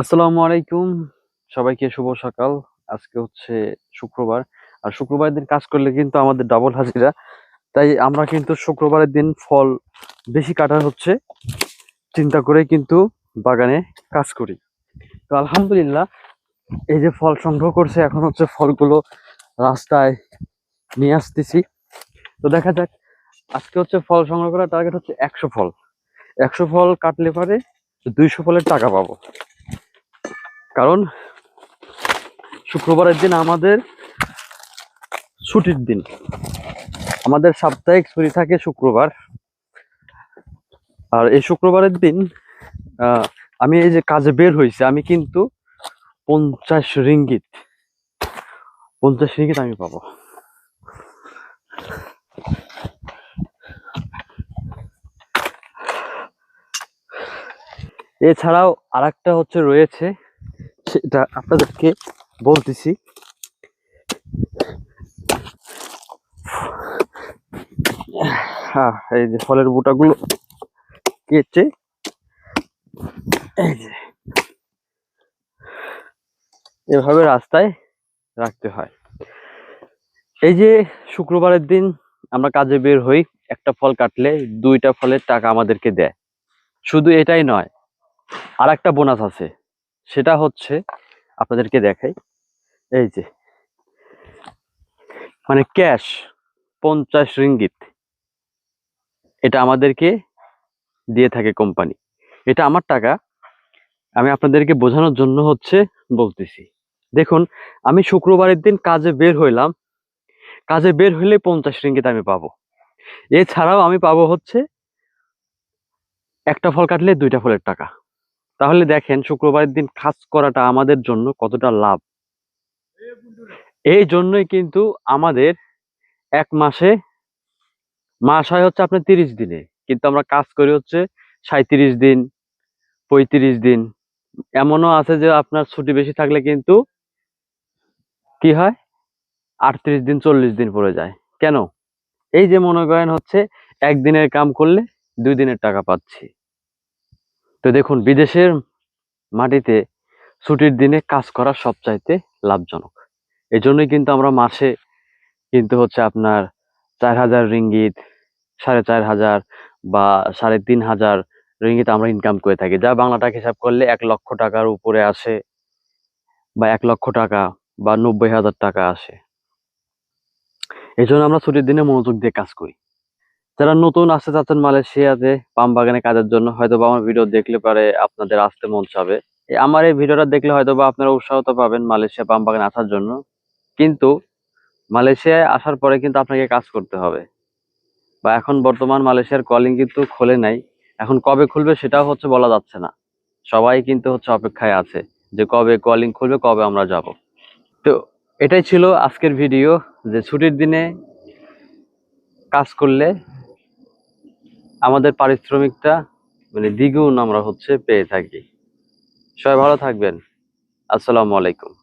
আসসালামু আলাইকুম। সবাইকে শুভ সকাল। আজকে হচ্ছে শুক্রবার। আর শুক্রবারের দিন কাজ করলে কিন্তু আমাদের ডাবল হাজিরা। তাই আমরা কিন্তু শুক্রবারের দিন ফল বেশি কাটা হচ্ছে। চিন্তা করে কিন্তু বাগানে কাজ করি। তো আলহামদুলিল্লাহ, এই যে ফল সংগ্রহ করছে, এখন হচ্ছে ফলগুলো রাস্তায় নিয়ে আসতেছি। তো দেখা যাক, আজকে হচ্ছে ফল সংগ্রহ করার টার্গেট হচ্ছে একশো ফল। একশো ফল কাটলে পারে দুইশো ফলের টাকা পাবো। কারণ শুক্রবারের দিন আমাদের ছুটির দিন। আমাদের সাপ্তাহিক ছুটি থাকে শুক্রবার। আর এই শুক্রবারের দিন আমি এই যে কাজে বের হয়েছি, আমি কিন্তু পঞ্চাশ রিঙ্গিত। পঞ্চাশ রিঙ্গিত আমি পাবো। এছাড়াও আরেকটা হচ্ছে রয়েছে সেটা আপনাদেরকে বলতেছি। হ্যাঁ এই যে ফলের বুটাগুলো কেটে এই যে এভাবে রাস্তায় রাখতে হয়। এই যে শুক্রবারের দিন আমরা কাজে বের হই, একটা ফল কাটলে দুইটা ফলের টাকা আমাদেরকে দেয়। শুধু এটাই নয় আর একটা বোনাস আছে। সেটা হচ্ছে আপনাদেরকে দেখাই। এই যে। মানে ক্যাশ পঞ্চাশ রিঙ্গিত। এটা আমাদেরকে দিয়ে থাকে কোম্পানি। এটা আমার টাকা। আমি আপনাদেরকে বোঝানোর জন্য হচ্ছে বলতেছি। দেখুন, আমি শুক্রবারের দিন কাজে বের হইলাম। কাজে বের হইলে পঞ্চাশ রিঙ্গিত আমি পাবো। এছাড়াও আমি পাবো হচ্ছে একটা ফল কাটলে দুইটা ফলের টাকা। তাহলে দেখেন শুক্রবারের দিন কাজ করাটা আমাদের জন্য কতটা লাভ। এই জন্যই কিন্তু আমাদের এক মাসে, মাস হয় হচ্ছে আপনার তিরিশ দিনে। কিন্তু আমরা কাজ করি হচ্ছে সাঁত্রিশ দিন, পঁয়ত্রিশ দিন। এমনও আছে যে আপনার ছুটি বেশি থাকলে কিন্তু কি হয়? আটত্রিশ দিন, চল্লিশ দিন পড়ে যায়। কেন? এই যে মনে করেন হচ্ছে, একদিনের কাম করলে দুই দিনের টাকা পাচ্ছি। তো দেখুন, বিদেশের মাটিতে ছুটির দিনে কাজ করা সবচাইতে লাভজনক। এই জন্যই কিন্তু আমরা মাসে কিন্তু হচ্ছে আপনার চার হাজার রিঙ্গিত, সাড়ে চার হাজার বা সাড়ে তিন হাজার রিঙ্গিত আমরা ইনকাম করে থাকি। যা বাংলা টাকা হিসাব করলে এক লক্ষ টাকার উপরে আসে বা এক লক্ষ টাকা বা নব্বই হাজার টাকা আসে। এই জন্য আমরা ছুটির দিনে মনোযোগ দিয়ে কাজ করি। যারা নতুন আসতে চাচ্ছেন মালয়েশিয়াতে পাম বাগানে কাজের জন্য হয়তো বা আমার ভিডিও দেখলে পারে আপনাদের আসতে মন চাবে। আমার এই ভিডিওটা দেখলে হয়তো বা আপনারা উৎসাহতা পাবেন মালয়েশিয়া পাম বাগানে আসার জন্য। কিন্তু মালয়েশিয়ায় আসার পরে কিন্তু আপনাকে কাজ করতে হবে। বা এখন বর্তমান মালয়েশিয়ার কলিং কিন্তু খোলে নাই। এখন কবে খুলবে সেটাও হচ্ছে বলা যাচ্ছে না। সবাই কিন্তু হচ্ছে অপেক্ষায় আছে যে কবে কলিং খুলবে, কবে আমরা যাব। তো এটাই ছিল আজকের ভিডিও যে ছুটির দিনে কাজ করলে আমাদের পারিশ্রমিকটা মানে দ্বিগুণ আমরা হচ্ছে পেয়ে থাকি। সবাই ভালো থাকবেন। আসসালামু আলাইকুম।